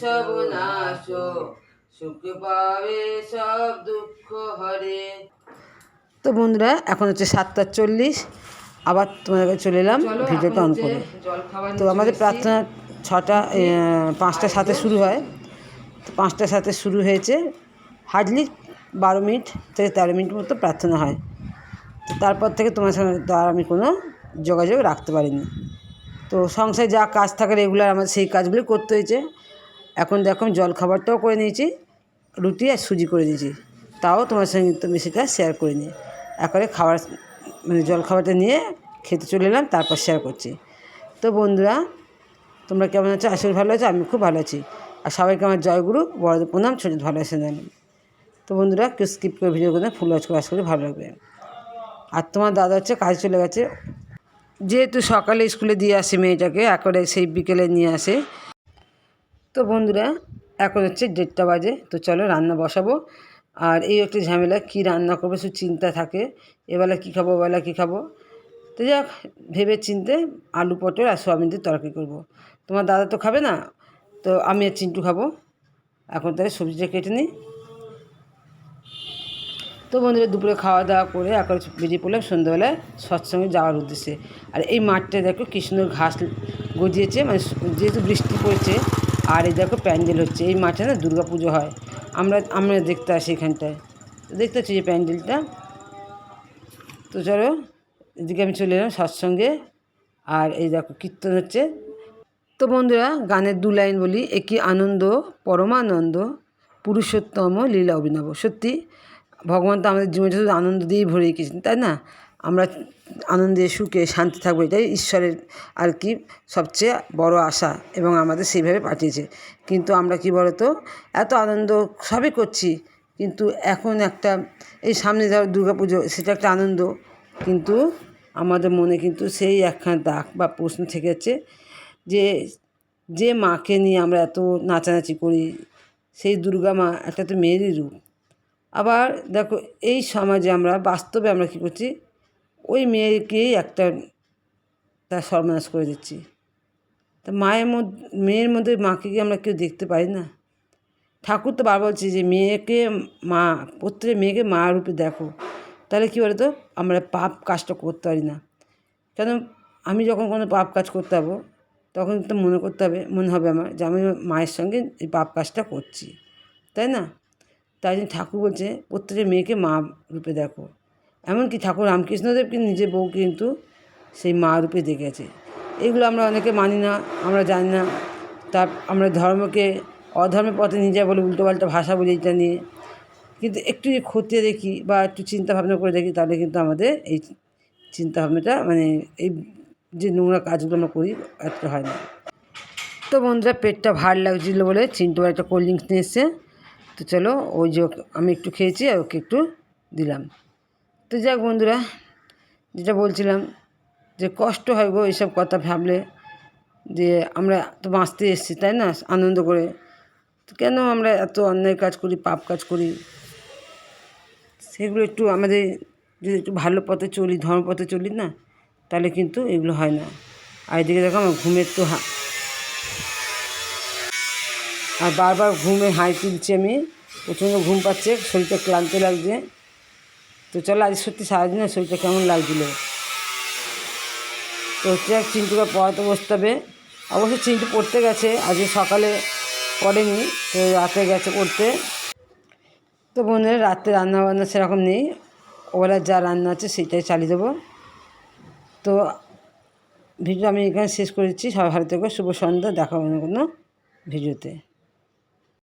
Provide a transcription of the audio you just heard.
সর্বনাশ সুখ পাবে সব দুঃখ হরে। তো বন্ধুরা এখন হচ্ছে সাতটা চল্লিশ। আবার তোমাদের কাছে চলে এলাম ভিডিওটা অন করে। তো আমাদের প্রার্থনা ছটা এ, পাঁচটার সাথে শুরু হয়। তো পাঁচটার সাথে শুরু হয়েছে। হার্ডলি বারো মিনিট থেকে তেরো মিনিট মতো প্রার্থনা হয়। তো তারপর থেকে তোমার সঙ্গে তো আর আমি কোনো যোগাযোগ রাখতে পারিনি। তো সংসারে যা কাজ থাকে রেগুলার আমার সেই কাজগুলি করতে হয়েছে। এখন দেখো জল খাবারটাও করে নিয়েছি, রুটি আর সুজি করে দিয়েছি তাও তোমার সঙ্গে তুমি সেটা শেয়ার করে নিই একবারে খাবার মানে জল খাবারটা নিয়ে খেতে চলে এলাম, তারপর শেয়ার করছি। তো বন্ধুরা, তোমরা কেমন আছো? আসলে ভালো আছো আমি খুব ভালো আছি। আর সবাইকে আমার জয়গুরু বড়দের প্রণাম ছোটো ভালোবাসা জানি তো বন্ধুরা, কেউ স্কিপ করে ভিডিও করে ফুল ওয়াচ করে আশা করি ভালো লাগবে। আর তোমার দাদা হচ্ছে, কাজ চলে গেছে। যেহেতু সকালে স্কুলে দিয়ে আসে মেয়েটাকে, একবারে সেই বিকেলে নিয়ে আসে। তো বন্ধুরা, এখন হচ্ছে দেড়টা বাজে, তো চলো রান্না বসাবো। আর এই একটু ঝামেলা, কী রান্না করব শুধু চিন্তা থাকে। এবেলা কী খাব, ওবেলা কী খাব? তো যাক, ভেবে চিনতে আলু পটল আর সোয়াবিন দিয়ে তরকারি করব। তোমার দাদা তো খাবে না? তো আমি আর চিন্টু খাব। এখন তাহলে সবজিটা কেটে নিই। তো বন্ধুরা দুপুরে খাওয়া দাওয়া করে এখন বেরিয়ে পড়লাম সন্ধ্যাবেলায় সৎসঙ্গে যাওয়ার উদ্দেশ্যে। আর এই মাঠটা দেখো কি সুন্দর ঘাস গজিয়েছে মানে যেহেতু বৃষ্টি পড়ছে, আর এই দেখো প্যান্ডেল হচ্ছে। এই মাঠে না পুজো হয়। আমরা আমরা দেখতে আসি এখানটায়। দেখতে পাচ্ছি যে প্যান্ডেলটা। তো চলো, এদিকে আমি চলে এলাম সৎসঙ্গে। আর এই দেখো কীর্তন হচ্ছে। তো বন্ধুরা, গানের দু লাইন বলি একই আনন্দ, পরমানন্দ, পুরুষোত্তম, লীলা অভিনব। সত্যি ভগবান তো আমাদের জীবনে শুধু আনন্দ দিয়েই ভরে রেখেছেন, তাই না? আমরা আনন্দে, সুখে, শান্তি থাকব, এটাই ঈশ্বরের আর কি সবচেয়ে বড় আশা এবং আমাদের সেইভাবে পাঠিয়েছে। কিন্তু আমরা কি বলতো, এত আনন্দ সবই করছি, কিন্তু এখন একটা, এই সামনে ধরো পুজো সেটা একটা আনন্দ। কিন্তু আমাদের মনে কিন্তু সেই একখানা দাগ বা প্রশ্ন থেকে যাচ্ছে যে যে মাকে নিয়ে আমরা এত নাচানাচি করি, সেই দুর্গা মা একটা তো মেয়েরই রূপ। আবার দেখো এই সমাজে আমরা, বাস্তবে আমরা কী করছি? ওই মেয়েকেই একটা তার সর্বনাশ করে দিচ্ছি। তা মায়ের মধ্যে মেয়ের মধ্যে মাকে কি আমরা কেউ দেখতে পাই না? ঠাকুর তো বারবার বলছে যে মেয়েকে মা, প্রত্যেক মেয়েকে মা রূপে দেখো। তাহলে কী বলতো? আমরা পাপ কাজটা করতে পারি না। কেন? আমি যখন কোনো পাপ কাজ করতে যাব, তখন তো মনে করতে হবে, মনে হবে আমার যে আমি মায়ের সঙ্গে এই পাপ কাজটা করছি। তাই না? তাই জন্য ঠাকুর বলছে, প্রত্যেকের মেয়েকে মা রূপে দেখো। এমনকি ঠাকুর রামকৃষ্ণদেবকে নিজের বউ কিন্তু সেই মা রূপে দেখেছে। এগুলো আমরা অনেকে মানি না, আমরা জানি না। তা আমরা ধর্মকে অধর্মের পথে নিয়ে যায় বলে উল্টোপাল্টা ভাষা বলি এটা নিয়ে। কিন্তু একটু খতিয়ে দেখি বা একটু চিন্তা ভাবনা করে দেখি, তাহলে কিন্তু আমাদের এই চিন্তা ভাবনাটা মানে এই যে নোংরা কাজগুলো আমরা করি একটা হয় না। তো বন্ধুরা, পেটটা ভার লাগছিল বলে চিন্টু একটা কোল্ড ড্রিঙ্কস নিয়ে এসছে। তো চলো, ওই যে আমি একটু খেয়েছি আর ওকে একটু দিলাম। তো যাক বন্ধুরা, যেটা বলছিলাম যে কষ্ট হয় গো এইসব কথা ভাবলে, যে আমরা তো বাঁচতে এসেছি, তাই না? আনন্দ করে। তো কেন আমরা এত অন্যায় কাজ করি, পাপ কাজ করি? সেগুলো একটু আমাদের যদি একটু ভালো পথে চলি ধর্ম পথে চলি না, তাহলে কিন্তু এগুলো হয় না। আর এদিকে দেখো আমার ঘুমের তো আর বারবার ঘুমে হাই তুলছি আমি। প্রচণ্ড ঘুম পাচ্ছে, শরীরটা ক্লান্ত লাগছে। তো চলো আজ সত্যি সারাদিনে শরীরটা কেমন লাগছিল? তো হচ্ছে এক চিন্টুকে পড়াতে বসতে হবে। অবশ্য চিন্টু পড়তে গেছে, আজকে সকালে পড়েনি, তো রাতে গেছে পড়তে। তো বোনের রাতে রান্না বান্না সেরকম নেই। ওবেলা যা রান্না আছে সেটাই চালিয়ে দেবো। তো ভিডিও আমি এখানে শেষ করেছি। সবাই ভালো থেকো, শুভ সন্ধ্যা, দেখা হবে না কোনো ভিডিওতে।